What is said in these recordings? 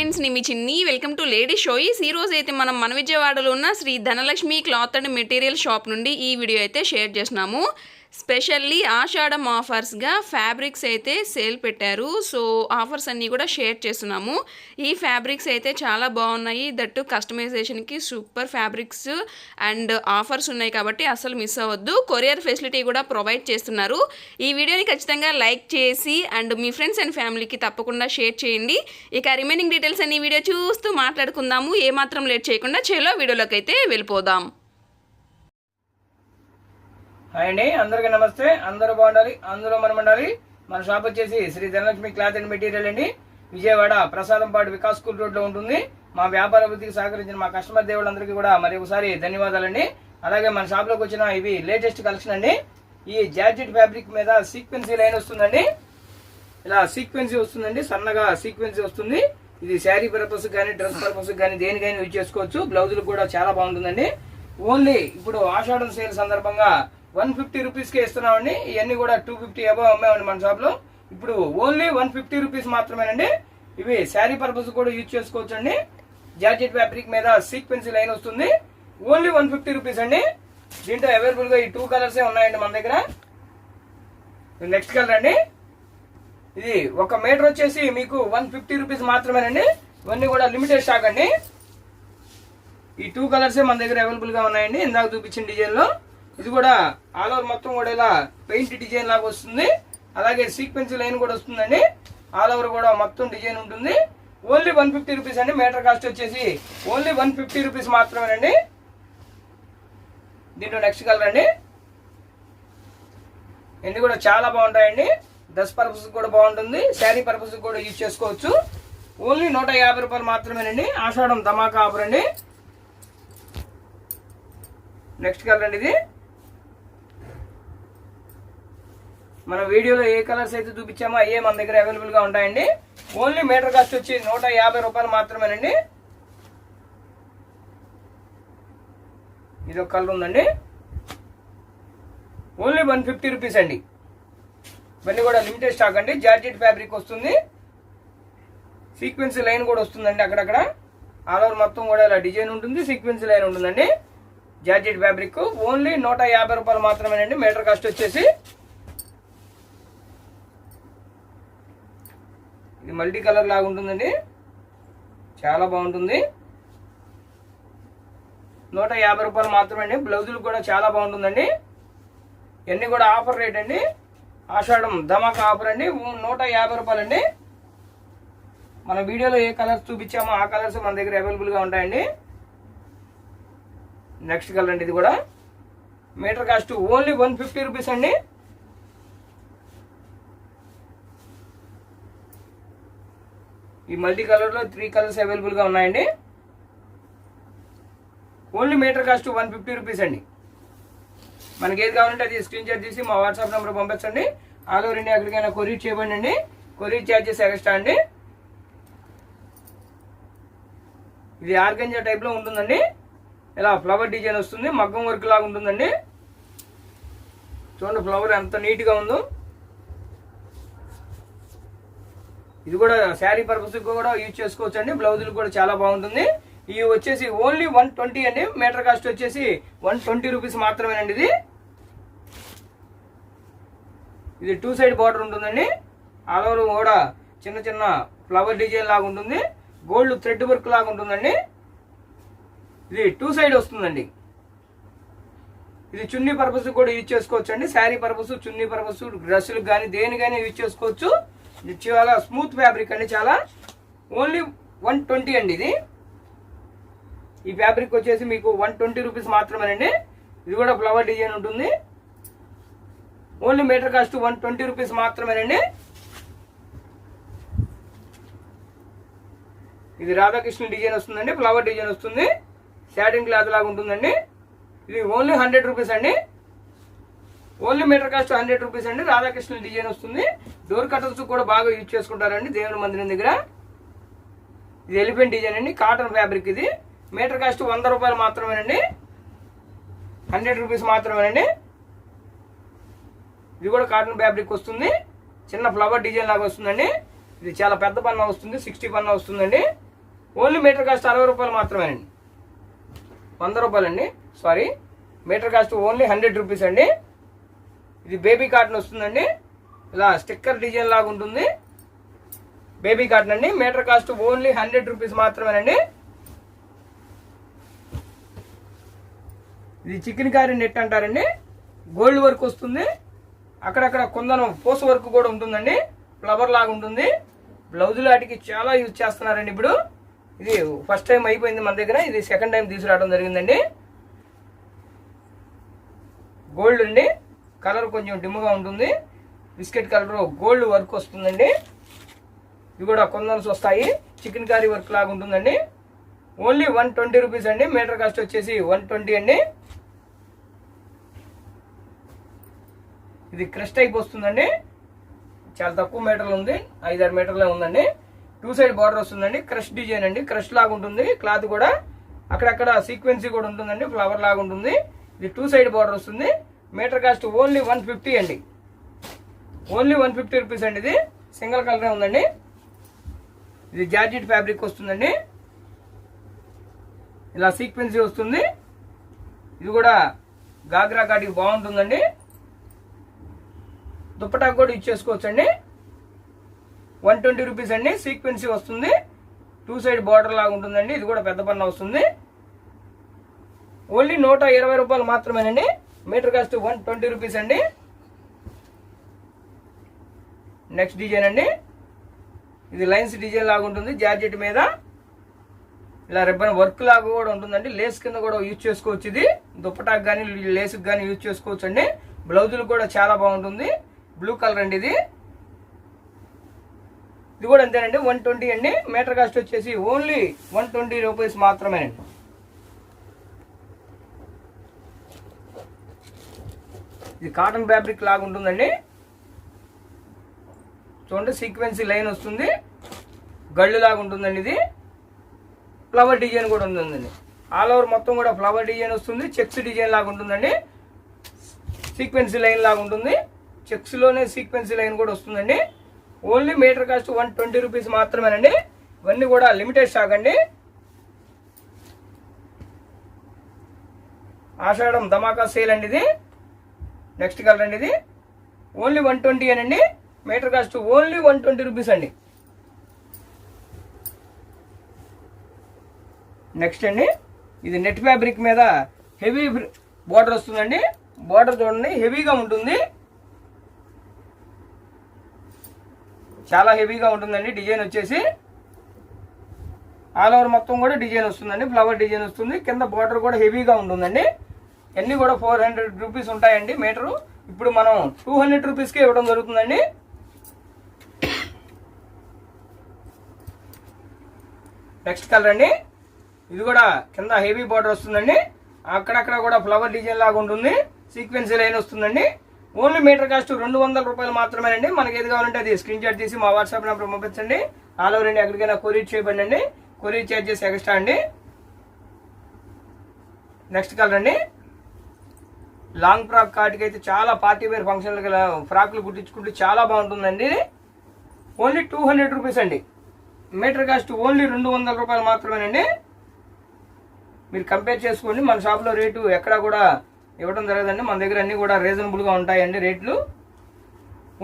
Friends నేను మీ చిన్ని. Welcome to lady షోయిస్ ఈ రోజు అయితే మనం మన విజయవాడలో ఉన్న Shri Dhanalakshmi cloth and material shop నుండి ఈ వీడియో అయితే షేర్ చేసినాము స్పెషల్లీ ఆషాఢం ఆఫర్స్గా ఫ్యాబ్రిక్స్ అయితే సేల్ పెట్టారు. సో ఆఫర్స్ అన్నీ కూడా షేర్ చేస్తున్నాము. ఈ ఫ్యాబ్రిక్స్ అయితే చాలా బాగున్నాయి. దట్టు కస్టమైజేషన్కి సూపర్ ఫ్యాబ్రిక్స్ అండ్ ఆఫర్స్ ఉన్నాయి కాబట్టి అసలు మిస్ అవ్వద్దు. కొరియర్ ఫెసిలిటీ కూడా ప్రొవైడ్ చేస్తున్నారు. ఈ వీడియోని ఖచ్చితంగా లైక్ చేసి అండ్ మీ ఫ్రెండ్స్ అండ్ ఫ్యామిలీకి తప్పకుండా షేర్ చేయండి. ఇక రిమైనింగ్ డీటెయిల్స్ అన్ని వీడియో చూస్తూ మాట్లాడుకుందాము. ఏమాత్రం లేట్ చేయకుండా చేలో వీడియోలోకి అయితే వెళ్ళిపోదాం. హాయ్ అండి అందరికీ నమస్తే. అందరూ బాగుండాలి అందరూ మనం ఉండాలి మన షాప్ వచ్చేసి Shri Dhanalakshmi cloth and material అండి. విజయవాడ ప్రసాదంపాడు వికాస్ స్కూల్ రోడ్లో ఉంటుంది. మా వ్యాపార అభివృద్ధికి సహకరించిన మా కస్టమర్ దేవుళ్ళందరికీ కూడా మరి ఒకసారి ధన్యవాదాలండి. అలాగే మన షాప్లోకి వచ్చిన ఇవి లేటెస్ట్ కలెక్షన్ అండి. ఈ జార్జెట్ ఫ్యాబ్రిక్ మీద సీక్వెన్సీ లైన్ వస్తుందండి. ఇలా సీక్వెన్సీ వస్తుందండి సన్నగా సీక్వెన్సీ వస్తుంది. ఇది శారీ పర్పస్ కానీ డ్రెస్ పర్పస్ కానీ దేనికైనా యూజ్ చేసుకోవచ్చు. బ్లౌజులు కూడా చాలా బాగుంటుందండి. ఓన్లీ ఇప్పుడు ఆషాఢం సేల్ సందర్భంగా వన్ ఫిఫ్టీ రూపీస్కే ఇస్తున్నామండి. ఇవన్నీ కూడా టూ ఫిఫ్టీ అబౌవ్ అమ్మామండి మన షాప్లో. ఇప్పుడు ఓన్లీ వన్ ఫిఫ్టీ రూపీస్ మాత్రమేనండి. ఇవి శారీ పర్పస్ కూడా యూజ్ చేసుకోవచ్చు అండి జాకెట్ ఫ్యాబ్రిక్ మీద సీక్వెన్సీ లైన్ వస్తుంది. ఓన్లీ వన్ ఫిఫ్టీ రూపీస్ అండి. దీంట్లో అవైలబుల్గా ఈ టూ కలర్సే ఉన్నాయండి మన దగ్గర. నెక్స్ట్ కలర్ అండి. ఇది ఒక మీటర్ వచ్చేసి మీకు వన్ ఫిఫ్టీ రూపీస్ మాత్రమేనండి. ఇవన్నీ కూడా లిమిటెడ్ స్టాక్ అండి. ఈ టూ కలర్సే మన దగ్గర అవైలబుల్గా ఉన్నాయండి. ఇందాక చూపించిన డిజైన్లో. ఇది కూడా ఆల్ ఓవర్ మొత్తం కూడా ఇలా పెయింట్ డిజైన్ లాగా వస్తుంది. అలాగే సీక్వెన్స్ లైన్ కూడా వస్తుందండి. ఆల్ ఓవర్ కూడా మొత్తం డిజైన్ ఉంటుంది. ఓన్లీ వన్ ఫిఫ్టీ రూపీస్ అండి. మీటర్ కాస్ట్ వచ్చేసి ఓన్లీ వన్ ఫిఫ్టీ రూపీస్ మాత్రమేనండి. దీంట్లో నెక్స్ట్ కలర్ అండి. ఇవన్నీ కూడా చాలా బాగుంటాయండి. డ్రెస్ పర్పస్ కూడా బాగుంటుంది. శారీ పర్పస్ కూడా యూజ్ చేసుకోవచ్చు. ఓన్లీ నూట యాభై రూపాయలు మాత్రమేనండి. ఆషాఢం ధమాకా ఆఫర్ అండి. నెక్స్ట్ కలర్ అండి ఇది. మన వీడియోలో ఏ కలర్స్ అయితే చూపించామో అయ్యే మన దగ్గర అవైలబుల్గా ఉంటాయండి. ఓన్లీ మీటర్ కాస్ట్ వచ్చి నూట యాభై రూపాయలు మాత్రమేనండి. ఇది ఒక కలర్ ఉందండి. ఓన్లీ వన్ ఫిఫ్టీ రూపీస్ అండి. ఇవన్నీ కూడా లిమిటెడ్ స్టాక్ అండి. జార్జెట్ ఫ్యాబ్రిక్ వస్తుంది. సీక్వెన్స్ లైన్ కూడా వస్తుందండి అక్కడక్కడ. ఆల్ ఓవర్ మొత్తం కూడా ఇలా డిజైన్ ఉంటుంది సీక్వెన్స్ లైన్ ఉంటుందండి. జార్జెట్ ఫ్యాబ్రిక్ ఓన్లీ నూట యాభై రూపాయలు మాత్రమేనండి. మీటర్ కాస్ట్ వచ్చేసి ఇది మల్టీ కలర్ లాగా ఉంటుందండి. చాలా బాగుంటుంది. నూట యాభై రూపాయలు మాత్రమే అండి బ్లౌజులు కూడా చాలా బాగుంటుందండి. ఇవన్నీ కూడా ఆఫర్ రేట్ అండి. ఆషాఢం ధమాకా ఆఫర్ అండి. నూట యాభై రూపాయలు అండి మన వీడియోలో ఏ కలర్స్ చూపించామో ఆ కలర్స్ మన దగ్గర అవైలబుల్గా ఉంటాయండి. నెక్స్ట్ కలర్ అండి ఇది కూడా. Metre cost only one fifty rupees అండి. ఈ మల్టీ కలర్లో త్రీ కలర్స్ అవైలబుల్గా ఉన్నాయండి. Only metre cost one fifty rupees అండి. మనకి ఏది కావాలంటే అది స్క్రీన్ షాట్ తీసి మా వాట్సాప్ నెంబర్ పంపించండి. ఆల్ ఓవర్ ఇండియా ఎక్కడికైనా కొరియర్ చేయబండి అండి కొరియర్ ఛార్జెస్ ఎక్స్ట్రా అండి. ఇది ఆర్గంజా టైప్లో ఉంటుందండి. ఇలా ఫ్లవర్ డిజైన్ వస్తుంది. మగ్గం వర్క్ లాగా ఉంటుందండి. చూడండి ఫ్లవర్ ఎంత నీట్గా ఉందో. ఇది కూడా శారీ పర్పస్ కూడా యూజ్ చేసుకోవచ్చు అండి బ్లౌజులు కూడా చాలా బాగుంటుంది. ఇవి వచ్చేసి ఓన్లీ వన్ ట్వంటీ అండి. మీటర్ కాస్ట్ వచ్చేసి వన్ ట్వంటీ రూపీస్ మాత్రమేనండి ఇది. ఇది టూ సైడ్ బార్డర్ ఉంటుందండి. ఆల్ ఓవర్ కూడా చిన్న చిన్న ఫ్లవర్ డిజైన్ లాగా ఉంటుంది. గోల్డ్ థ్రెడ్ వర్క్ లాగా ఉంటుందండి. ఇది టూ సైడ్ వస్తుందండి. ఇది చున్నీ పర్పస్ కూడా యూజ్ చేసుకోవచ్చు అండి శారీ పర్పస్ చున్నీ పర్పస్ డ్రెస్సులకు కానీ దేనికైనా యూజ్ చేసుకోవచ్చు. ఇది చాలా స్మూత్ ఫ్యాబ్రిక్ అండి చాలా ఓన్లీ వన్ ట్వంటీ అండి ఇది. ఈ ఫ్యాబ్రిక్ వచ్చేసి మీకు వన్ ట్వంటీ రూపీస్ మాత్రమేనండి. ఇది కూడా ఫ్లవర్ డిజైన్ ఉంటుంది. Only metre cost one twenty rupees మాత్రమేనండి. ఇది రాధాకృష్ణ డిజైన్ వస్తుందండి ఫ్లవర్ డిజైన్ వస్తుంది. శాటిన్ క్లాత్ లాగా ఉంటుందండి. ఇది ఓన్లీ హండ్రెడ్ రూపీస్ అండి. Only metre cost hundred rupees అండి. రాధాకృష్ణ డిజైన్ వస్తుంది. డోర్ కటర్స్ కూడా బాగా యూజ్ చేసుకుంటారండి దేవుని మందిరం దగ్గర. ఇది ఎలిఫెంట్ డిజైన్ అండి. కాటన్ ఫ్యాబ్రిక్ ఇది. మీటర్ కాస్ట్ వంద రూపాయలు మాత్రమేనండి. హండ్రెడ్ రూపీస్ మాత్రమేనండి. ఇది కూడా కాటన్ ఫ్యాబ్రిక్ వస్తుంది. చిన్న ఫ్లవర్ డిజైన్ లాగా వస్తుందండి. ఇది చాలా పెద్ద పన్న వస్తుంది. సిక్స్టీ పన్న వస్తుందండి. ఓన్లీ మీటర్ కాస్ట్ అరవై రూపాయలు మాత్రమేనండి. వంద రూపాయలండి. Sorry. Metre cost only hundred rupees అండి. ఇది బేబీ కాటన్ వస్తుందండి. ఇలా స్టిక్కర్ డిజైన్ లాగా ఉంటుంది. బేబీ కాటన్ అండి. Metre cost only hundred rupees మాత్రమేనండి. ఇది చికెన్ కారీ నెట్ అంటారండి. గోల్డ్ వర్క్ వస్తుంది. అక్కడక్కడ కొందనం పోస్ వర్క్ కూడా ఉంటుందండి. ఫ్లవర్ లాగా ఉంటుంది. బ్లౌజులు వాటికి చాలా యూజ్ చేస్తున్నారండి ఇప్పుడు. ఇది ఫస్ట్ టైం అయిపోయింది మన దగ్గర. ఇది సెకండ్ టైం తీసుకురావడం జరిగిందండి. గోల్డ్ అండి. కలర్ కొంచెం డిమ్గా ఉంటుంది. బిస్కెట్ కలర్ గోల్డ్ వర్క్ వస్తుందండి. ఇవి కూడా కొందన్స్ వస్తాయి. చికెన్ కర్రీ వర్క్ లాగా ఉంటుందండి. ఓన్లీ వన్ ట్వంటీ రూపీస్ అండి. మీటర్ కాస్ట్ వచ్చేసి వన్ ట్వంటీ అండి. ఇది క్రష్ టైప్ వస్తుందండి. చాలా తక్కువ మీటర్లు ఉంది. ఐదారు మీటర్లే ఉందండి. టూ సైడ్ బార్డర్ వస్తుందండి. క్రష్ డిజైన్ అండి. క్రష్ లాగా ఉంటుంది. క్లాత్ కూడా అక్కడక్కడ సీక్వెన్సీ కూడా ఉంటుందండి. ఫ్లవర్ లాగా ఉంటుంది. ఇది టూ సైడ్ బార్డర్ వస్తుంది. Metre cost only one fifty అండి. ఓన్లీ వన్ ఫిఫ్టీ రూపీస్ అండి ఇది. సింగిల్ కలరే ఉందండి. ఇది జార్జెట్ ఫ్యాబ్రిక్ వస్తుందండి. ఇలా సీక్వెన్సీ వస్తుంది. ఇది కూడా గాగ్రా కాటికి బాగుంటుందండి. దుప్పటా కూడా ఇచ్చేసుకోవచ్చు అండి వన్ ట్వంటీ రూపీస్ అండి. సీక్వెన్సీ వస్తుంది. టూ సైడ్ బార్డర్ లాగా ఉంటుందండి. ఇది కూడా పెద్ద పన్న వస్తుంది. ఓన్లీ నూట ఇరవై రూపాయలు మాత్రమేనండి. Metre cost one twenty rupees అండి. నెక్స్ట్ డిజైన్ అండి. ఇది లైన్స్ డిజైన్ లాగా ఉంటుంది జార్జెట్ మీద. ఇలా రిబ్బన్ వర్క్ లాగా కూడా ఉంటుందండి. లేస్ కింద కూడా యూజ్ చేసుకోవచ్చు ఇది. దుప్పటాకు కానీ లేస్కి కానీ యూజ్ చేసుకోవచ్చు అండి. బ్లౌజులు కూడా చాలా బాగుంటుంది. బ్లూ కలర్ అండి ఇది. ఇది కూడా అంతేనండి వన్ ట్వంటీ అండి. మీటర్ కాస్ట్ వచ్చేసి ఓన్లీ వన్ ట్వంటీ రూపీస్ మాత్రమేనండి. ఇది కాటన్ ఫ్యాబ్రిక్ లాగా ఉంటుందండి. చూడండి సీక్వెన్సీ లైన్ వస్తుంది. గళ్ళు లాగా ఉంటుందండి ఇది. ఫ్లవర్ డిజైన్ కూడా ఉంటుందండి. ఆల్ ఓవర్ మొత్తం కూడా ఫ్లవర్ డిజైన్ వస్తుంది. చెక్స్ డిజైన్ లాగా ఉంటుందండి. సీక్వెన్సీ లైన్ లాగా ఉంటుంది. చెక్స్లోనే సీక్వెన్సీ లైన్ కూడా వస్తుందండి. Only metre cost one twenty rupees మాత్రమేనండి. ఇవన్నీ కూడా లిమిటెడ్ స్టాక్ అండి. ఆషాఢం ధమాకా సేల్ అండి ఇది. నెక్స్ట్ కలర్ అండి ఇది. ఓన్లీ వన్ ట్వంటీ అండి metre cost only one twenty rupees అండి. నెక్స్ట్ అండి. ఇది నెట్ ఫ్యాబ్రిక్ మీద హెవీ బార్డర్ వస్తుందండి. బార్డర్ చూడండి హెవీగా ఉంటుంది. చాలా హెవీగా ఉంటుందండి డిజైన్ వచ్చేసి. ఆల్ ఓవర్ మొత్తం కూడా డిజైన్ వస్తుందండి. ఫ్లవర్ డిజైన్ వస్తుంది. కింద బార్డర్ కూడా హెవీగా ఉంటుందండి. అన్నీ కూడా ఫోర్ హండ్రెడ్ రూపీస్ ఉంటాయండి మీటరు. ఇప్పుడు మనం టూ హండ్రెడ్ రూపీస్కే ఇవ్వడం జరుగుతుందండి. నెక్స్ట్ కలర్ అండి. ఇది కూడా కింద హెవీ బార్డర్ వస్తుందండి. అక్కడక్కడ కూడా ఫ్లవర్ డిజైన్ లాగా ఉంటుంది. సీక్వెన్సీ లైన్ వస్తుందండి. ఓన్లీ మీటర్ కాస్ట్ రెండు వందల రూపాయలు మాత్రమేనండి. మనకి ఏది కావాలంటే అది స్క్రీన్ షాట్ తీసి మా వాట్సాప్ నెంబర్ పంపించండి. ఆల్ ఓవర్ ఇండియా ఎక్కడికైనా కొరియర్ చేయబడి అండి కొరియర్ చార్జెస్ ఎక్స్ట్రా అండి. నెక్స్ట్ కలర్ అండి. లాంగ్ ఫ్రాక్ కాటికి అయితే చాలా పార్టీ వేర్ ఫంక్షన్లకి ఫ్రాక్లు కుట్టించుకుంటే చాలా బాగుంటుందండి. ఓన్లీ టూ హండ్రెడ్ రూపీస్ అండి. మీటర్ కాస్ట్ ఓన్లీ రెండు వందల రూపాయలు మాత్రమేనండి. మీరు కంపేర్ చేసుకోండి మన షాప్లో రేటు ఎక్కడా కూడా ఇవ్వడం జరగదండి. మన దగ్గర అన్నీ కూడా రీజనబుల్గా ఉంటాయండి రేట్లు.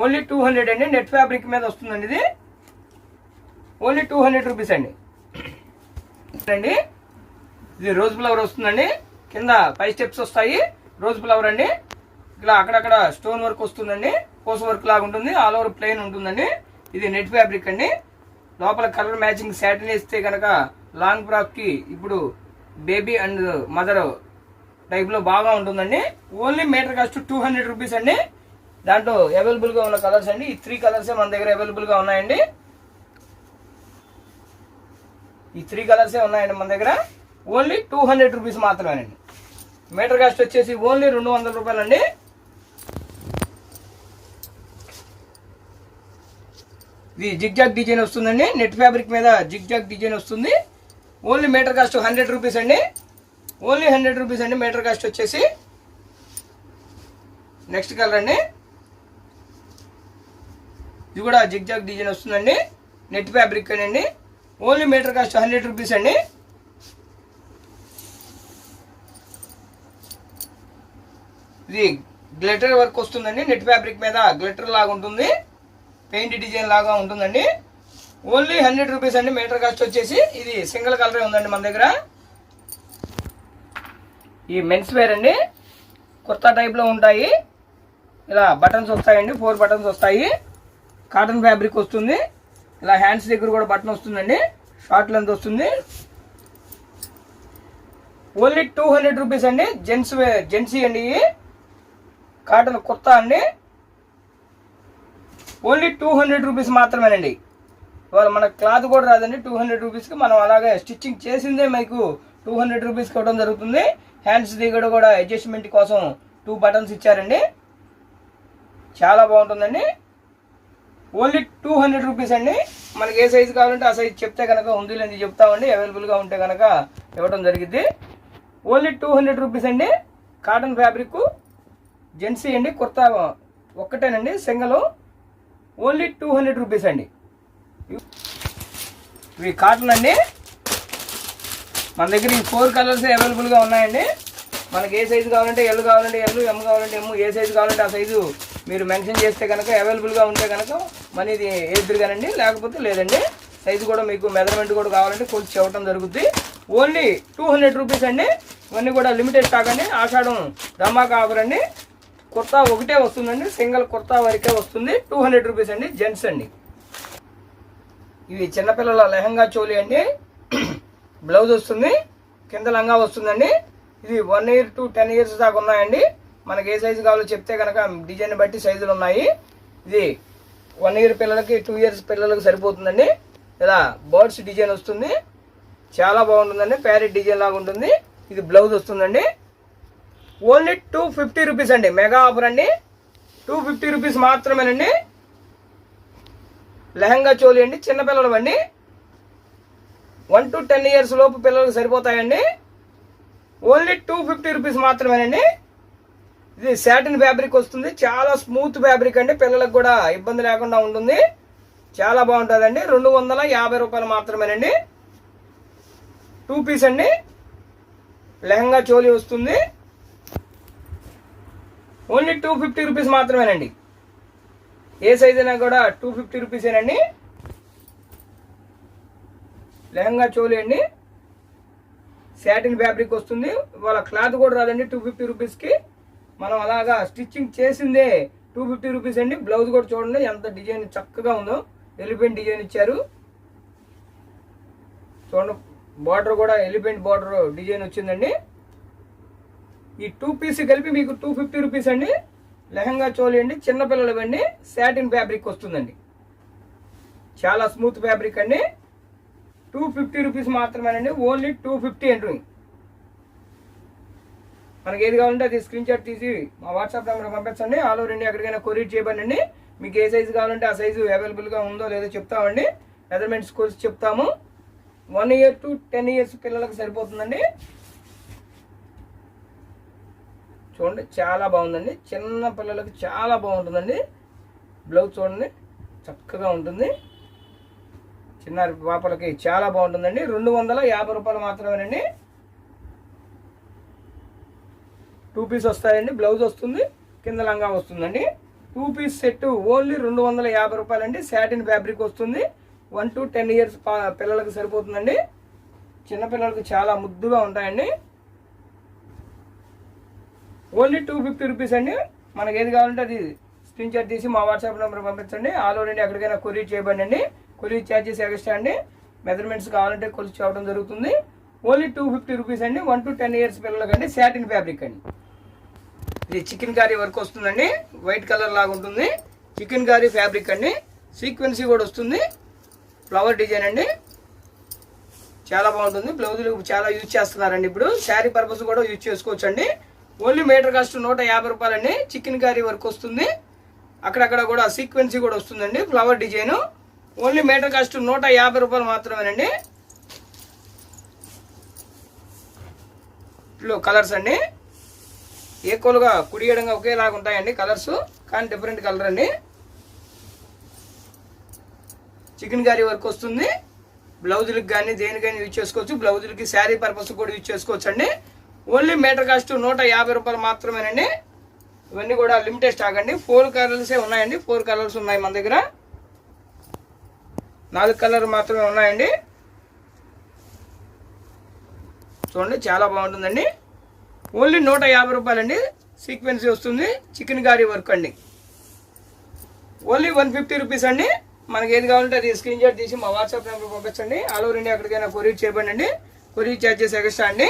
ఓన్లీ టూ హండ్రెడ్ అండి. నెట్ ఫ్యాబ్రిక్ మీద వస్తుందండి ఇది. ఓన్లీ టూ హండ్రెడ్ రూపీస్ అండి. అండి ఇది రోజ్ ఫ్లవర్ వస్తుందండి. కింద ఫైవ్ స్టెప్స్ వస్తాయి. రోజ్ ఫ్లవర్ అండి ఇలా అక్కడక్కడ స్టోన్ వర్క్ వస్తుందండి. కోస వర్క్ లాగా ఉంటుంది. ఆల్ ఓవర్ ప్లెయిన్ ఉంటుందండి. ఇది నెట్ ఫ్యాబ్రిక్ అండి. లోపల కలర్ మ్యాచింగ్ శాటిన్ వేస్తే కనుక లాంగ్ ఫ్రాక్కి ఇప్పుడు బేబీ అండ్ మదర్ టైప్లో బాగా ఉంటుందండి. Only metre cost two hundred rupees అండి. దాంట్లో అవైలబుల్గా ఉన్న కలర్స్ అండి. ఈ త్రీ కలర్సే మన దగ్గర అవైలబుల్గా ఉన్నాయండి. ఈ త్రీ కలర్సే ఉన్నాయండి మన దగ్గర. ఓన్లీ టూ హండ్రెడ్ రూపీస్ మాత్రమేనండి. మీటర్ కాస్ట్ వచ్చేసి ఓన్లీ రెండు వందల రూపాయలండి. ఇది జిగ్జాగ్ డిజైన్ వస్తుందండి. నెట్ ఫ్యాబ్రిక్ మీద జిగ్జాగ్ డిజైన్ వస్తుంది. Only metre cost hundred rupees అండి. ఓన్లీ హండ్రెడ్ రూపీస్ అండి మీటర్ కాస్ట్ వచ్చేసి. నెక్స్ట్ కలర్ అండి. ఇది కూడా జిగ్జాగ్ డిజైన్ వస్తుందండి. నెట్ ఫ్యాబ్రిక్ అండి. Only metre cost hundred rupees అండి. ఇది గ్లిటర్ వర్క్ వస్తుందండి. నెట్ ఫ్యాబ్రిక్ మీద గ్లిటర్ లాగా ఉంటుంది. పెయింట్ డిజైన్ లాగా ఉంటుందండి. ఓన్లీ హండ్రెడ్ రూపీస్ అండి. మీటర్ కాస్ట్ వచ్చేసి ఇది సింగిల్ కలరే ఉందండి మన దగ్గర. ఈ మెన్స్ వేర్ అండి. కుర్తా టైప్లో ఉంటాయి. ఇలా బటన్స్ వస్తాయండి. ఫోర్ బటన్స్ వస్తాయి. కాటన్ ఫ్యాబ్రిక్ వస్తుంది. ఇలా హ్యాండ్స్ దగ్గర కూడా బటన్ వస్తుందండి. షార్ట్ లెంత్ వస్తుంది. ఓన్లీ టూ హండ్రెడ్ రూపీస్ అండి. జెంట్స్ జెంట్సీ అండి ఇవి. కాటన్ కుర్తా అండి. ఓన్లీ టూ హండ్రెడ్ రూపీస్ మాత్రమేనండి. ఇవాళ మన క్లాత్ కూడా రాదండి. టూ హండ్రెడ్ రూపీస్కి మనం అలాగే స్టిచ్చింగ్ చేసిందే మీకు టూ హండ్రెడ్ రూపీస్కి ఇవ్వడం జరుగుతుంది. హ్యాండ్స్ దగ్గర కూడా అడ్జస్ట్మెంట్ కోసం టూ బటన్స్ ఇచ్చారండి. చాలా బాగుంటుందండి. ఓన్లీ టూ హండ్రెడ్ రూపీస్ అండి. మనకి ఏ సైజు కావాలంటే ఆ సైజు చెప్తే కనుక ఉంది లేని చెప్తామండి. అవైలబుల్గా ఉంటే కనుక ఇవ్వడం జరిగింది ఓన్లీ టూ హండ్రెడ్ రూపీస్ అండి. కాటన్ ఫ్యాబ్రిక్ జెంట్సీ అండి kurta ఒక్కటేనండి. Single only two hundred rupees అండి. ఇవి కాటన్ అండి. మన దగ్గర ఈ ఫోర్ కలర్స్ అవైలబుల్గా ఉన్నాయండి. మనకి ఏ సైజు కావాలంటే ఎల్ కావాలంటే ఎల్ ఎమ్ కావాలంటే ఎమ్ ఏ సైజు కావాలంటే ఆ సైజు మీరు మెన్షన్ చేస్తే కనుక అవైలబుల్గా ఉంటే కనుక మనీది ఎదురుగానండి లేకపోతే లేదండి. సైజు కూడా మీకు మెజర్మెంట్ కూడా కావాలంటే కొంచెం చెప్పడం జరుగుద్ది. ఓన్లీ టూ హండ్రెడ్ రూపీస్ అండి. ఇవన్నీ కూడా లిమిటెడ్ స్టాక్ అండి. ఆషాఢం ధమాకా ఆఫర్ అండి. కుర్తా ఒకటే వస్తుందండి సింగిల్ కుర్తా వరకే వస్తుంది. టూ హండ్రెడ్ రూపీస్ అండి జెంట్స్ అండి. ఇవి చిన్నపిల్లల లెహంగా చోలి అండి. బ్లౌజ్ వస్తుంది కింద లంగా వస్తుందండి. ఇది one year to ten years దాకా ఉన్నాయండి. మనకి ఏ సైజు కావాలో చెప్తే కనుక డిజైన్ బట్టి సైజులు ఉన్నాయి. ఇది వన్ ఇయర్ పిల్లలకి టూ ఇయర్స్ పిల్లలకి సరిపోతుందండి. ఇలా బర్డ్స్ డిజైన్ వస్తుంది. చాలా బాగుంటుందండి ప్యారెట్ డిజైన్ లాగా ఉంటుంది. ఇది బ్లౌజ్ వస్తుందండి. ఓన్లీ టూ ఫిఫ్టీ రూపీస్ అండి. మెగా ఆఫర్ అండి. టూ ఫిఫ్టీ రూపీస్ మాత్రమేనండి. లెహంగా చోలి అండి చిన్నపిల్లలు అండి. వన్ టు టెన్ ఇయర్స్ లోపు పిల్లలకు సరిపోతాయండి. ఓన్లీ టూ ఫిఫ్టీ రూపీస్ మాత్రమేనండి. ఇది శాటిన్ ఫ్యాబ్రిక్ వస్తుంది. చాలా స్మూత్ ఫ్యాబ్రిక్ అండి. పిల్లలకు కూడా ఇబ్బంది లేకుండా ఉంటుంది. చాలా బాగుంటుందండి. రెండు వందల యాభై రూపాయలు మాత్రమేనండి. టూ పీస్ అండి. లెహంగా చోలి వస్తుంది. ఓన్లీ టూ ఫిఫ్టీ రూపీస్ మాత్రమేనండి. ఏ సైజ్ అయినా కూడా టూ ఫిఫ్టీ రూపీసేనండి. లెహంగా చోలి అండి. శాటిన్ ఫ్యాబ్రిక్ వస్తుంది. వాళ్ళ క్లాత్ కూడా రాదండి టూ ఫిఫ్టీ రూపీస్కి. మనం అలాగా స్టిచ్చింగ్ చేసిందే టూ ఫిఫ్టీ రూపీస్ అండి బ్లౌజ్ కూడా చూడండి ఎంత డిజైన్ చక్కగా ఉందో. ఎలిఫెంట్ డిజైన్ ఇచ్చారు. చూడండి బార్డర్ కూడా ఎలిఫెంట్ బార్డర్ డిజైన్ వచ్చిందండి. ఈ టూ పీస్ కలిపి మీకు టూ ఫిఫ్టీ రూపీస్ అండి. లెహంగా చోలి అండి చిన్నపిల్లలు అండి. శాటిన్ ఫ్యాబ్రిక్ వస్తుందండి. చాలా స్మూత్ ఫ్యాబ్రిక్ అండి. టూ ఫిఫ్టీ రూపీస్ మాత్రమేనండి. ఓన్లీ టూ ఫిఫ్టీ అంటుంది మనకి ఏది కావాలంటే అది స్క్రీన్ షాట్ తీసి మా వాట్సాప్ నెంబర్ పంపించండి. ఆల్ ఓవర్ ఇండియా ఎక్కడికైనా కొరియర్ చేయబడండి. మీకు ఏ సైజు కావాలంటే ఆ సైజు అవైలబుల్గా ఉందో లేదో చెప్తామండి. మెజర్మెంట్స్ కోర్స్ చెప్తాము. One year to ten years పిల్లలకు సరిపోతుందండి. చూడండి చాలా బాగుందండి. చిన్న పిల్లలకి చాలా బాగుంటుందండి. బ్లౌజ్ చూడండి చక్కగా ఉంటుంది. చిన్న పాపలకి చాలా బాగుంటుందండి. రెండు వందల యాభై రూపాయలు మాత్రమేనండి. టూ పీస్ వస్తాయండి. బ్లౌజ్ వస్తుంది. కింద లంగా వస్తుందండి. టూ పీస్ సెట్ ఓన్లీ రెండు వందల యాభై రూపాయలండి. శాటిన్ ఫ్యాబ్రిక్ వస్తుంది. వన్ టు టెన్ ఇయర్స్ పిల్లలకు సరిపోతుందండి. చిన్నపిల్లలకు చాలా ముద్దుగా ఉంటాయండి. ఓన్లీ టూ ఫిఫ్టీ రూపీస్ అండి. మనకి ఏది కావాలంటే అది స్క్రీన్ షాట్ తీసి మా వాట్సాప్ నెంబర్ పంపించండి. ఆల్ ఓవర్ ఇండియా ఎక్కడికైనా కొరియర్ చేయబడండి కొరియర్ ఛార్జెస్ ఎక్స్ట్రా అండి. మెజర్మెంట్స్ కావాలంటే కొలిచి చూడడం జరుగుతుంది. ఓన్లీ టూ ఫిఫ్టీ రూపీస్ అండి. వన్ టు టెన్ ఇయర్స్ పిల్లలకండి శాటిన్ ఫ్యాబ్రిక్ అండి. ఇది చికెన్ కారీ వర్క్ వస్తుందండి. వైట్ కలర్ లాగా ఉంటుంది. చికెన్ కారీ ఫ్యాబ్రిక్ అండి. సీక్వెన్సీ కూడా వస్తుంది. ఫ్లవర్ డిజైన్ అండి. చాలా బాగుంటుంది. బ్లౌజులు చాలా యూజ్ చేస్తున్నారండి ఇప్పుడు. శారీ పర్పస్ కూడా యూజ్ చేసుకోవచ్చు అండి ఓన్లీ మీటర్ కాస్ట్ నూట యాభై రూపాయలండి. చికెన్ కర్రీ వర్క్ వస్తుంది. అక్కడక్కడ కూడా సీక్వెన్సీ కూడా వస్తుందండి. Flower design only metre cost నూట యాభై రూపాయలు మాత్రమేనండి. ఇట్లో కలర్స్ అండి. ఈక్వల్గా కుడియడంగా ఒకేలాగా ఉంటాయండి కలర్స్ కానీ డిఫరెంట్ కలర్ అండి. చికెన్ కర్రీ వర్క్ వస్తుంది. బ్లౌజులకు కానీ దేనికైనా యూజ్ చేసుకోవచ్చు. బ్లౌజులకి శారీ పర్పస్ కూడా యూజ్ చేసుకోవచ్చు అండి ఓన్లీ మీటర్ కాస్ట్ నూట యాభై రూపాయలు మాత్రమేనండి. ఇవన్నీ కూడా లిమిటెడ్ స్టాక్ అండి. ఫోర్ కలర్సే ఉన్నాయండి. ఫోర్ కలర్స్ ఉన్నాయి మన దగ్గర. నాలుగు కలర్ మాత్రమే ఉన్నాయండి. చూడండి చాలా బాగుంటుందండి. ఓన్లీ నూట యాభై రూపాయలండి. సీక్వెన్సీ వస్తుంది. చికెన్ కారీ వర్క్ అండి. ఓన్లీ వన్ ఫిఫ్టీ రూపీస్ అండి. మనకి ఏది కావాలంటే అది స్క్రీన్ షాట్ తీసి మా వాట్సాప్ నెంబర్ పంపించండి. ఆల్ ఓవర్ ఇండియా ఎక్కడికైనా కొరియర్ చేయబడి అండి కొరియర్ ఛార్జెస్ ఎక్స్ట్రా అండి.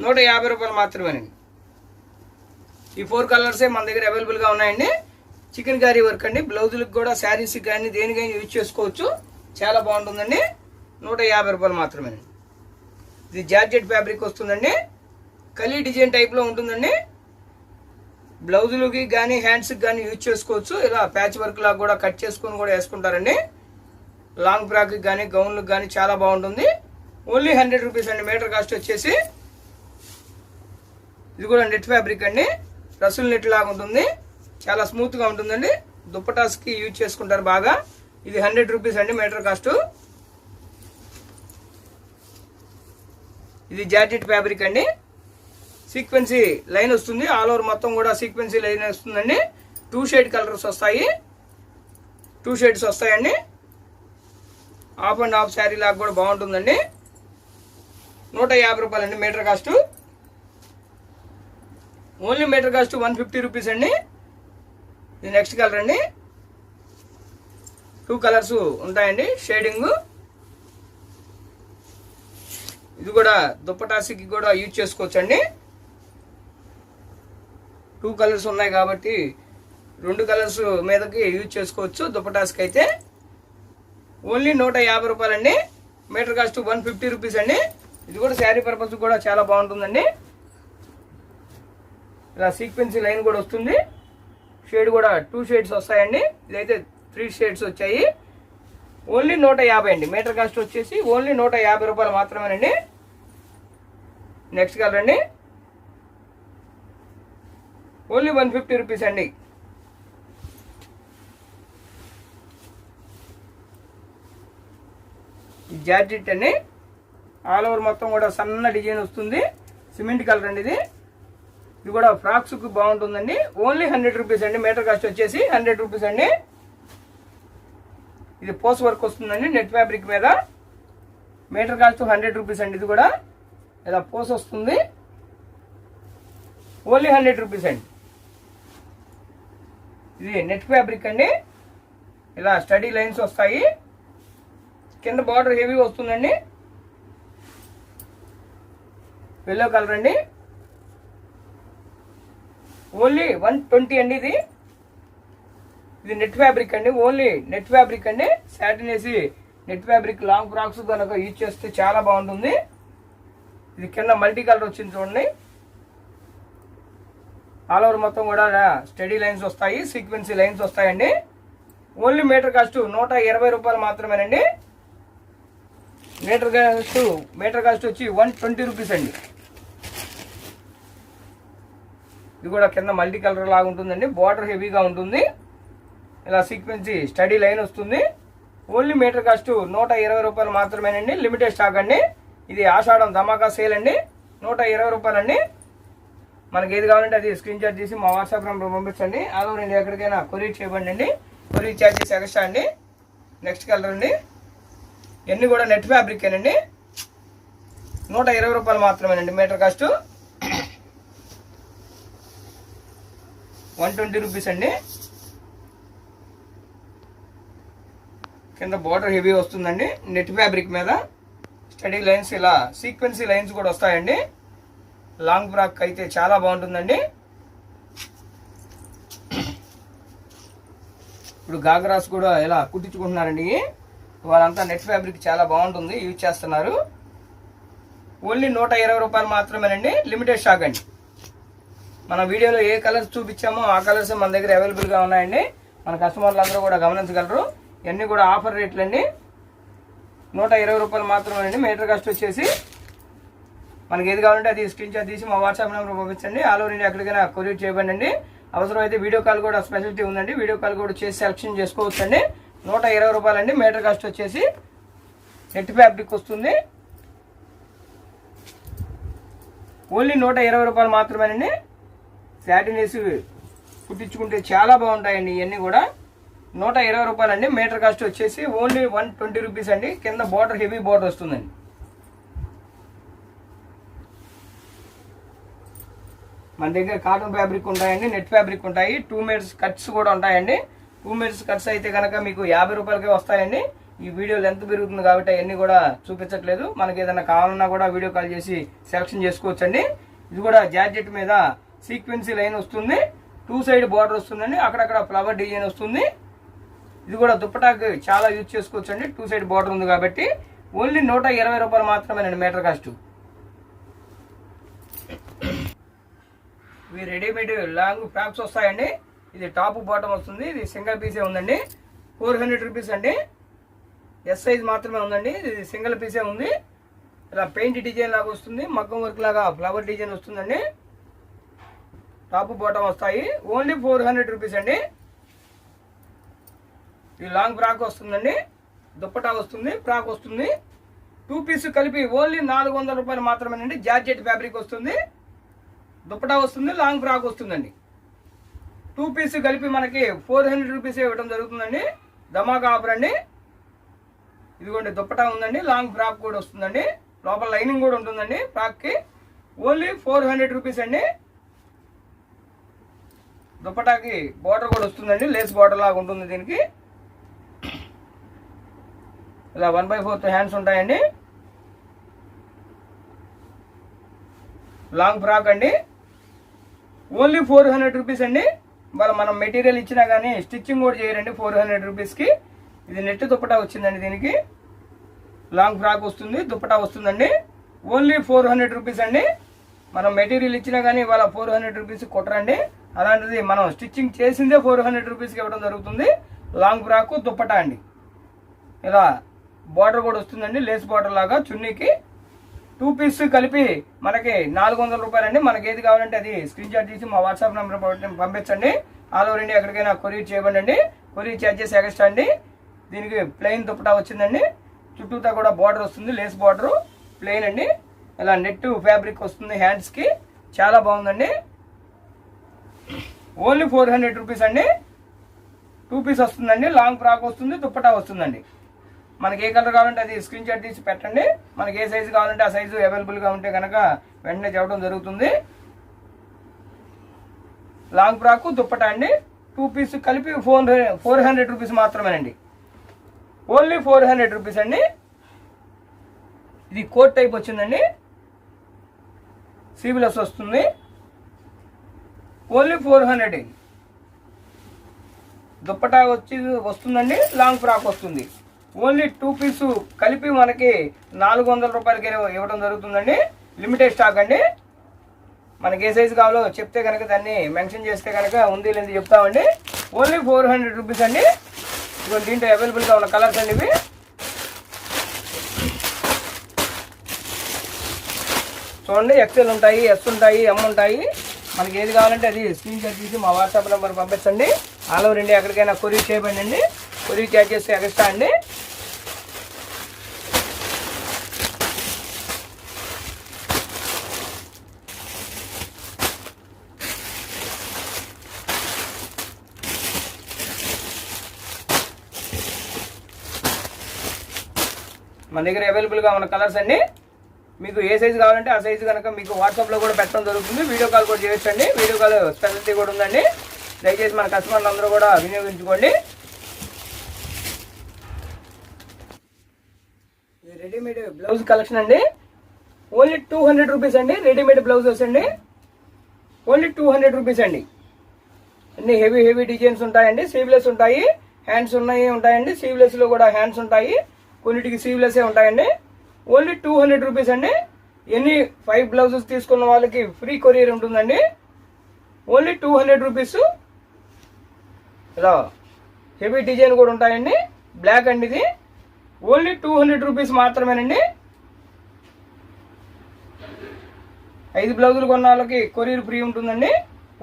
నూట యాభై రూపాయలు మాత్రమేనండి. ఈ ఫోర్ కలర్సే మన దగ్గర అవైలబుల్గా ఉన్నాయండి. చికెన్ కర్రీ వర్క్ అండి. బ్లౌజులకు కూడా శారీస్ కానీ దేనికైనా యూజ్ చేసుకోవచ్చు. చాలా బాగుంటుందండి. నూట యాభై రూపాయలు మాత్రమేనండి. ఇది జార్జెట్ ఫ్యాబ్రిక్ వస్తుందండి. కలీ డిజైన్ టైప్లో ఉంటుందండి. బ్లౌజులకి కానీ హ్యాండ్స్కి కానీ యూజ్ చేసుకోవచ్చు. ఇలా ప్యాచ్ వర్క్ లాగా కూడా కట్ చేసుకొని కూడా వేసుకుంటారండి. లాంగ్ ఫ్రాక్కి కానీ గౌన్లకు కానీ చాలా బాగుంటుంది. ఓన్లీ హండ్రెడ్ రూపీస్ అండి. మీటర్ కాస్ట్ వచ్చేసి ఇది కూడా నెట్ ఫ్యాబ్రిక్ అండి. రసూల్ నెట్ లాగా ఉంటుంది. చాలా స్మూత్గా ఉంటుందండి. దుప్పటాస్కి యూజ్ చేసుకుంటారు బాగా. ఇది హండ్రెడ్ రూపీస్ అండి మీటర్ కాస్ట్ ఇది జార్జెట్ ఫ్యాబ్రిక్ అండి. సీక్వెన్సీ లైన్ వస్తుంది. ఆల్ ఓవర్ మొత్తం కూడా సీక్వెన్సీ లైన్ వస్తుందండి. టూ షేడ్ కలర్స్ వస్తాయి. టూ షేడ్స్ వస్తాయండి. హాఫ్ అండ్ హాఫ్ శారీ లాగా కూడా బాగుంటుందండి. నూట యాభై రూపాయలండి metre cost only metre cost one fifty rupees అండి. ఇది నెక్స్ట్ కలర్ అండి. టూ కలర్స్ ఉంటాయండి షేడింగ్ ఇది కూడా దుప్పటాసికి కూడా యూజ్ చేసుకోవచ్చు అండి టూ కలర్స్ ఉన్నాయి కాబట్టి రెండు కలర్స్ మీదకి యూజ్ చేసుకోవచ్చు దుప్పటాస్కి అయితే. ఓన్లీ నూట యాభై రూపాయలండి. Metre cost one fifty rupees అండి. ఇది కూడా శారీ పర్పస్ కూడా చాలా బాగుంటుందండి. ఇలా సీక్వెన్సీ లైన్ కూడా వస్తుంది. షేడ్ కూడా టూ షేడ్స్ వస్తాయండి. ఇదైతే త్రీ షేడ్స్ వచ్చాయి. ఓన్లీ నూట యాభై అండి. మీటర్ కాస్ట్ వచ్చేసి ఓన్లీ నూట యాభై రూపాయలు మాత్రమేనండి. నెక్స్ట్ కలర్ అండి. ఓన్లీ వన్ ఫిఫ్టీ రూపీస్ అండి. ఈ జార్జెట్ అండి. ఆల్ ఓవర్ మొత్తం కూడా సన్న డిజైన్ వస్తుంది. సిమెంట్ కలర్ అండి ఇది. ఇది కూడా ఫ్రాక్స్కి బాగుంటుందండి. ఓన్లీ హండ్రెడ్ రూపీస్ అండి. మీటర్ కాస్ట్ వచ్చేసి హండ్రెడ్ రూపీస్ అండి. ఇది పోస్ వర్క్ వస్తుందండి నెట్ ఫ్యాబ్రిక్ మీద. మీటర్ కాస్ట్ హండ్రెడ్ రూపీస్ అండి ఇది కూడా. ఇలా పోస్ వస్తుంది. ఓన్లీ హండ్రెడ్ రూపీస్ అండి. ఇది నెట్ ఫ్యాబ్రిక్ అండి. ఇలా స్టడీ లైన్స్ వస్తాయి. కింద బార్డర్ హెవీ వస్తుందండి. ఎల్లో కలర్ అండి. ఓన్లీ వన్ ట్వంటీ అండి ఇది. ఇది నెట్ ఫ్యాబ్రిక్ అండి ఓన్లీ నెట్ ఫ్యాబ్రిక్ అండి. శాటిన్ వేసి నెట్ ఫ్యాబ్రిక్ లాంగ్ ఫ్రాక్స్ కనుక యూజ్ చేస్తే చాలా బాగుంటుంది. ఇది కింద మల్టీ కలర్ వచ్చింది చూడండి. ఆల్ ఓవర్ మొత్తం కూడా స్టడీ లైన్స్ వస్తాయి సీక్వెన్సీ లైన్స్ వస్తాయండి. ఓన్లీ మీటర్ కాస్ట్ నూట ఇరవై రూపాయలు మాత్రమేనండి. మీటర్ కాస్ట్ మీటర్ కాస్ట్ వచ్చి వన్ ట్వంటీ రూపీస్ అండి. ఇది కూడా కింద మల్టీ కలర్ లాగా ఉంటుందండి. బార్డర్ హెవీగా ఉంటుంది. ఇలా సీక్వెన్సీ స్టడీ లైన్ వస్తుంది. ఓన్లీ మీటర్ కాస్ట్ నూట ఇరవై రూపాయలు మాత్రమేనండి. లిమిటెడ్ స్టాక్ అండి. ఇది ఆషాఢం ధమాకా సేల్ అండి. నూట ఇరవై రూపాయలండి. మనకి ఏది కావాలంటే అది స్క్రీన్ షాట్ తీసి మా వాట్సాప్ నెంబర్ పంపించండి. అదో నేను ఎక్కడికైనా కొరియర్ చేయబండి అండి కొరియర్ ఛార్జెస్ ఎక్స్ట్రా అండి. నెక్స్ట్ కలర్ అండి. ఇవన్నీ కూడా నెట్ ఫ్యాబ్రిక్ అండి నూట ఇరవై రూపాయలు మాత్రమేనండి metre cost one twenty rupees అండి. కింద బార్డర్ హెవీ వస్తుందండి. నెట్ ఫ్యాబ్రిక్ మీద స్టడీ లైన్స్ ఇలా సీక్వెన్సీ లైన్స్ కూడా వస్తాయండి. లాంగ్ ఫ్రాక్ అయితే చాలా బాగుంటుందండి. ఇప్పుడు గాగ్రాస్ కూడా ఇలా కుట్టించుకుంటున్నారండి. వాళ్ళంతా నెట్ ఫ్యాబ్రిక్ చాలా బాగుంటుంది. యూజ్ చేస్తున్నారు. ఓన్లీ నూట ఇరవై రూపాయలు మాత్రమేనండి. లిమిటెడ్ స్టాక్ అండి. మన వీడియోలో ఏ కలర్స్ చూపించామో ఆ కలర్స్ మన దగ్గర అవైలబుల్గా ఉన్నాయండి. మన కస్టమర్లు అందరూ కూడా గమనించగలరు. ఇవన్నీ కూడా ఆఫర్ రేట్లు అండి నూట ఇరవై రూపాయలు మాత్రమేనండి. మీటర్ కాస్ట్ వచ్చేసి మనకి ఏది కావాలంటే అది స్క్రీన్ షాట్ తీసి మా వాట్సాప్ నెంబర్ పంపించండి. ఆల్ ఓవర్ ఇండియా ఎక్కడికైనా కొరియర్ చేయబడండి అవసరమైతే వీడియో కాల్ కూడా స్పెషాలిటీ ఉందండి. వీడియో కాల్ కూడా చేసి సెలక్షన్ చేసుకోవచ్చండి. నూట ఇరవై రూపాయలండి. మీటర్ కాస్ట్ వచ్చేసి నెట్ ఫ్యాబ్రిక్ వస్తుంది. ఓన్లీ నూట ఇరవై రూపాయలు మాత్రమేనండి. శాటిన్ కుట్టించుకుంటే చాలా బాగుంటాయండి. ఇవన్నీ కూడా నూట ఇరవై రూపాయలు అండి మీటర్ కాస్ట్ వచ్చేసి ఓన్లీ వన్ ట్వంటీ రూపీస్ అండి. కింద బార్డర్ హెవీ బార్డర్ వస్తుందండి. మన దగ్గర కాటన్ ఫ్యాబ్రిక్ ఉంటాయండి. నెట్ ఫ్యాబ్రిక్ ఉంటాయి. టూ మీటర్స్ కట్స్ కూడా ఉంటాయండి. టూ మీటర్స్ కట్స్ అయితే కనుక మీకు యాభై రూపాయలకే వస్తాయండి. ఈ వీడియో లెంత్ పెరుగుతుంది కాబట్టి అవన్నీ కూడా చూపించట్లేదు. మనకి ఏదైనా కావాలన్నా కూడా వీడియో కాల్ చేసి సెలక్షన్ చేసుకోవచ్చండి. ఇది కూడా జార్జెట్ మీద సీక్వెన్సీ లైన్ వస్తుంది టూ సైడ్ బార్డర్ వస్తుందండి అక్కడక్కడ ఫ్లవర్ డిజైన్ వస్తుంది. ఇది కూడా దుప్పటాకి చాలా యూజ్ చేసుకోవచ్చండి టూ సైడ్ బార్డర్ ఉంది కాబట్టి. ఓన్లీ నూట ఇరవై రూపాయలు మాత్రమేనండి మీటర్ కాస్ట్. ఇవి రెడీమేడ్ లాంగ్ ఫ్రాక్స్ వస్తాయండి. ఇది టాప్ బాటమ్ వస్తుంది ఇది సింగిల్ పీసే ఉందండి. ఫోర్ హండ్రెడ్ రూపీస్ అండి. ఎస్ సైజ్ మాత్రమే ఉందండి ఇది సింగిల్ పీసే ఉంది. ఇలా పెయింట్ డిజైన్ లాగా వస్తుంది మగ్గం వర్క్ లాగా ఫ్లవర్ డిజైన్ వస్తుందండి. టాప్ బాటమ్ వస్తాయి. ఓన్లీ ఫోర్ హండ్రెడ్ రూపీస్ అండి. ఇది లాంగ్ ఫ్రాక్ వస్తుందండి. దుప్పటా వస్తుంది ఫ్రాక్ వస్తుంది. టూ పీస్ కలిపి ఓన్లీ నాలుగు వందల రూపాయలు మాత్రమేనండి. జార్జెట్ ఫ్యాబ్రిక్ వస్తుంది. దుప్పటా వస్తుంది లాంగ్ ఫ్రాక్ వస్తుందండి. టూ పీస్ కలిపి మనకి ఫోర్ హండ్రెడ్ రూపీస్ ఇవ్వడం జరుగుతుందండి. ధమాకా ఆఫర్ అండి. ఇదిగోండి దుప్పటా ఉందండి. లాంగ్ ఫ్రాక్ కూడా వస్తుందండి. లోపల లైనింగ్ కూడా ఉంటుందండి ఫ్రాక్కి. ఓన్లీ ఫోర్ హండ్రెడ్ రూపీస్ అండి. దుప్పటాకి బార్డర్ కూడా వస్తుందండి లేస్ బార్డర్ లాగా ఉంటుంది దీనికి. ఇలా వన్ బై ఫోర్త్ హ్యాండ్స్ ఉంటాయండి. లాంగ్ ఫ్రాక్ అండి. ఓన్లీ ఫోర్ హండ్రెడ్ రూపీస్ అండి. వాళ్ళ మనం మెటీరియల్ ఇచ్చినా కానీ స్టిచ్చింగ్ కూడా చేయరండి ఫోర్ హండ్రెడ్ రూపీస్కి ఇది నెట్ దుప్పటా వచ్చిందండి దీనికి. లాంగ్ ఫ్రాక్ వస్తుంది దుప్పటా వస్తుందండి. ఓన్లీ ఫోర్ హండ్రెడ్ రూపీస్ అండి. మనం మెటీరియల్ ఇచ్చినా కానీ వాళ్ళ ఫోర్ హండ్రెడ్ రూపీస్ కొట్టరండి. అలాంటిది మనం స్టిచ్చింగ్ చేసిందే ఫోర్ హండ్రెడ్ రూపీస్కి ఇవ్వడం జరుగుతుంది. లాంగ్ ఫ్రాక్ దుప్పటా అండి. ఇలా బార్డర్ కూడా వస్తుందండి లేస్ బార్డర్ లాగా చున్నీకి. టూ పీస్ కలిపి మనకి నాలుగు వందల రూపాయలండి. మనకి ఏది కావాలంటే అది స్క్రీన్ షాట్ తీసి మా వాట్సాప్ నెంబర్ పంపించండి. ఆల్ ఓవర్ ఇండియా ఎక్కడికైనా కొరియర్ చేయబండి అండి కొరియర్ ఛార్జెస్ ఎక్స్ట్రా అండి. దీనికి ప్లెయిన్ దుప్పటా వచ్చిందండి. చుట్టూతా కూడా బార్డర్ వస్తుంది లేస్ బార్డర్ ప్లెయిన్ అండి. ఇలా నెట్ ఫ్యాబ్రిక్ వస్తుంది హ్యాండ్స్కి. చాలా బాగుందండి. ఓన్లీ ఫోర్ హండ్రెడ్ రూపీస్ అండి. టూ పీస్ వస్తుందండి. లాంగ్ ఫ్రాక్ వస్తుంది దుప్పటా వస్తుందండి. మనకి ఏ కలర్ కావాలంటే అది స్క్రీన్ షాట్ తీసి పెట్టండి. మనకి ఏ సైజు కావాలంటే ఆ సైజు అవైలబుల్గా ఉంటే కనుక వెంటనే చెప్పడం జరుగుతుంది. లాంగ్ ఫ్రాక్ దుప్పటా అండి. టూ పీస్ కలిపి ఫోర్ ఫోర్ హండ్రెడ్ రూపీస్ మాత్రమేనండి. ఓన్లీ ఫోర్ హండ్రెడ్ రూపీస్ అండి. ఇది కోట్ టైప్ వచ్చిందండి. సీబిలస్ వస్తుంది. ఓన్లీ ఫోర్ హండ్రెడ్ దుప్పటా వచ్చి వస్తుందండి లాంగ్ ఫ్రాక్ వస్తుంది. ఓన్లీ టూ పీసు కలిపి మనకి నాలుగు వందల రూపాయలకి ఇవ్వడం జరుగుతుందండి. లిమిటెడ్ స్టాక్ అండి. మనకి ఏ సైజు కావాలో చెప్తే కనుక దాన్ని మెన్షన్ చేస్తే కనుక ఉంది లేదు చెప్తామండి. ఓన్లీ ఫోర్ హండ్రెడ్ రూపీస్ అండి. ఇప్పుడు దీంట్లో అవైలబుల్గా ఉన్న కలర్స్ అండి ఇవి. చూడండి ఎక్సెల్ ఉంటాయి ఎస్ ఉంటాయి ఎమ్ ఉంటాయి. మనకి ఏది కావాలంటే అది స్క్రీన్ షాట్ తీసి మా వాట్సాప్ నెంబర్ పంపించండి. ఆల్ ఓవర్ ఇండియా ఎక్కడికైనా కొరియర్ చేయబండి అండి కొరియర్ చార్జెస్ ఎక్స్ట్రా అండి. మన దగ్గర అవైలబుల్గా ఉన్న కలర్స్ అండి. మీకు ఏ సైజు కావాలంటే ఆ సైజు కనుక మీకు వాట్సాప్లో కూడా పెట్టడం జరుగుతుంది. వీడియో కాల్ కూడా చేయొచ్చండి. వీడియో కాల్ స్పెషాలిటీ కూడా ఉందండి. దయచేసి మన కస్టమర్లు అందరూ కూడా వినియోగించుకోండి. రెడీమేడ్ బ్లౌజ్ కలెక్షన్ అండి. ఓన్లీ టూ హండ్రెడ్ రూపీస్ అండి. రెడీమేడ్ బ్లౌజెస్ అండి ఓన్లీ టూ హండ్రెడ్ రూపీస్ అండి. అన్ని హెవీ హెవీ డిజైన్స్ ఉంటాయండి. సీవ్లెస్ ఉంటాయి. హ్యాండ్స్ ఉన్నాయి ఉంటాయండి. సీవ్లెస్లో కూడా హ్యాండ్స్ ఉంటాయి. కొన్నిటికి సీవ్లెస్ ఉంటాయండి. ఓన్లీ టూ హండ్రెడ్ రూపీస్ అండి. ఎన్ని ఫైవ్ బ్లౌజెస్ తీసుకున్న వాళ్ళకి ఫ్రీ కొరియర్ ఉంటుందండి. Only two hundred rupees. ఇలా హెవీ డిజైన్ కూడా ఉంటాయండి. బ్లాక్ అండి ఇది. ఓన్లీ టూ హండ్రెడ్ రూపీస్ మాత్రమేనండి. ఐదు బ్లౌజులు కొన్న వాళ్ళకి కొరియర్ ఫ్రీ ఉంటుందండి.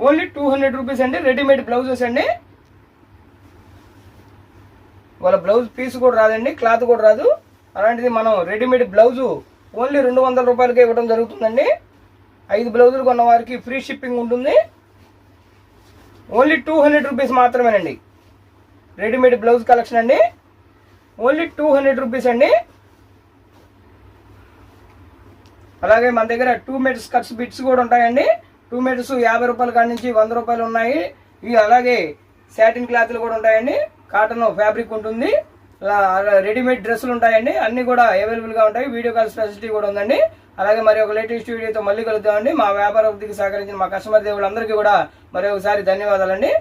ఓన్లీ టూ హండ్రెడ్ రూపీస్ అండి. రెడీమేడ్ బ్లౌజెస్ అండి. వాళ్ళ బ్లౌజ్ పీస్ కూడా రాదండి. క్లాత్ కూడా రాదు. అలాంటిది మనం రెడీమేడ్ బ్లౌజు ఓన్లీ రెండు వందల రూపాయలకే ఇవ్వడం జరుగుతుందండి. ఐదు బ్లౌజులు కొన్న వారికి ఫ్రీ షిప్పింగ్ ఉంటుంది. ఓన్లీ టూ హండ్రెడ్ రూపీస్ మాత్రమేనండి. రెడీమేడ్ బ్లౌజ్ కలెక్షన్ అండి. ఓన్లీ టూ హండ్రెడ్ రూపీస్ అండి. అలాగే మన దగ్గర టూ మీటర్స్ కట్స్ బిట్స్ కూడా ఉంటాయండి. టూ మీటర్స్ యాభై రూపాయల కాడి నుంచి వంద రూపాయలు ఉన్నాయి. ఇవి అలాగే శాటిన్ క్లాత్లు కూడా ఉంటాయండి. కాటన్ ఫ్యాబ్రిక్ ఉంటుంది. రెడీమేడ్ డ్రెస్సులు ఉంటాయండి. అన్ని కూడా అవైలబుల్గా ఉంటాయి. వీడియో కాల్ ఫెసిలిటీ కూడా ఉందండి. అలాగే మరి ఒక లేటెస్ట్ వీడియోతో మళ్ళీ కలుద్దామండి. మా వ్యాపార వృద్ధికి సహకరించిన మా కస్టమర్ దేవుళ్ళందరికీ కూడా మరి ఒకసారి ధన్యవాదాలండి.